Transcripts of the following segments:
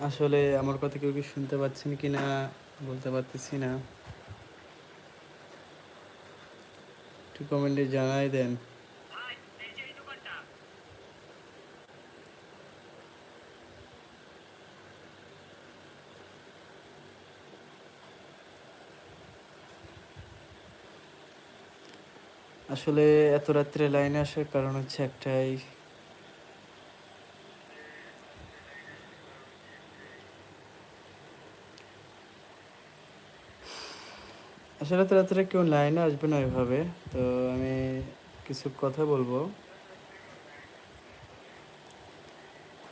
আসলে আমার কথা কেউ কি শুনতে পাচ্ছেন কি না বলতে পারতেছি না। একটু কমেন্টে জানাই দেন। আসলে এত রাত্রে লাইনে আসার কারণ হচ্ছে একটাই। আসলে তো রাত্রে কেউ লাইনে আসবে না এভাবে, তো আমি কিছু কথা বলব।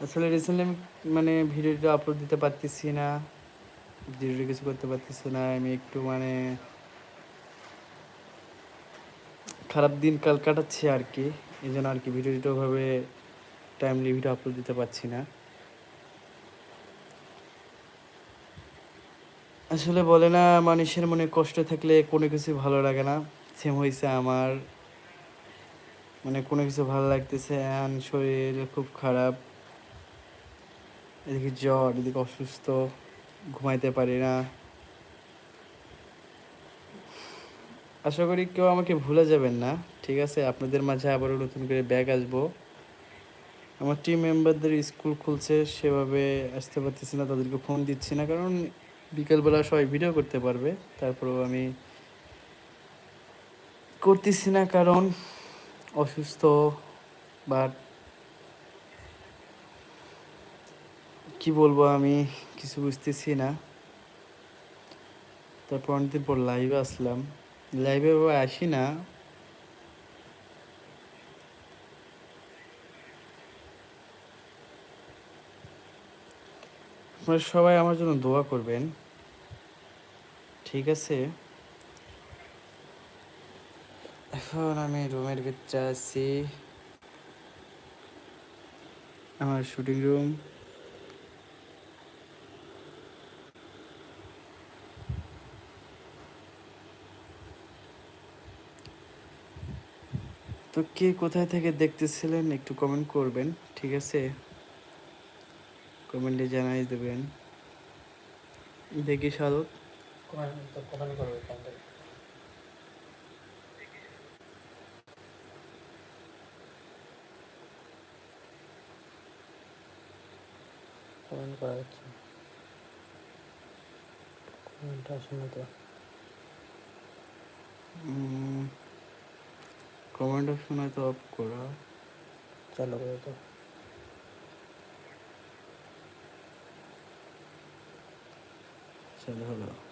আসলে রিসেন্টলি আমি মানে ভিডিওটা আপলোড দিতে পারতেছি না ভিডিও কিছু করতে পারতেছি না, আমি একটু মানে খারাপ দিন কাল কাটাচ্ছি আর কি। এই জন্য আর কি ভিডিওটা ওভাবে টাইমলি ভিডিও আপলোড দিতে পারছি না। আসলে বলে না, মানুষের মনে কষ্ট থাকলে কোনো কিছু ভালো লাগে না। সেম হয়েছে আমার। মানে কোনো কিছু ভালো লাগতেছে এখন শরীর খুব খারাপ। এদিকে জ্বর, এদিকে অসুস্থ, ঘুমাইতে পারি না। আশা করি কেউ আমাকে ভুলে যাবেন না। ঠিক আছে, আপনাদের মাঝে আবারও নতুন করে ব্যাগ আসব। আমার টিম মেম্বারদের স্কুল খুলছে, সেভাবে আসতে পারতেছি না, তাদেরকে ফোন দিচ্ছি না, কারণ বিকেলবেলা সবাই ভিডিও করতে পারবে, তারপরেও আমি করতেছি না, কারণ অসুস্থ বা কি বলব আমি, কিছু বুঝতেছি না। তারপর অনেকদিন পর লাইভে আসলাম। লাইভে বাবা আসি না। আপনারা সবাই আমার জন্য দোয়া করবেন। ঠিক আছে? এখন আমি রুমের ভিতরে আছি। আমার শুটিং রুম তো কে কোথায় থেকে দেখতেছিলেন একটু কমেন্ট করবেন ঠিক আছে? কমেন্টে জানাই দেবেন। দেখি শাহরুখ কমেন্ট করা যাচ্ছে কমেন্ট আসে তো। কমেন্ট অপশন হয়তো অফ করা। চালু করে তো চালু হলো।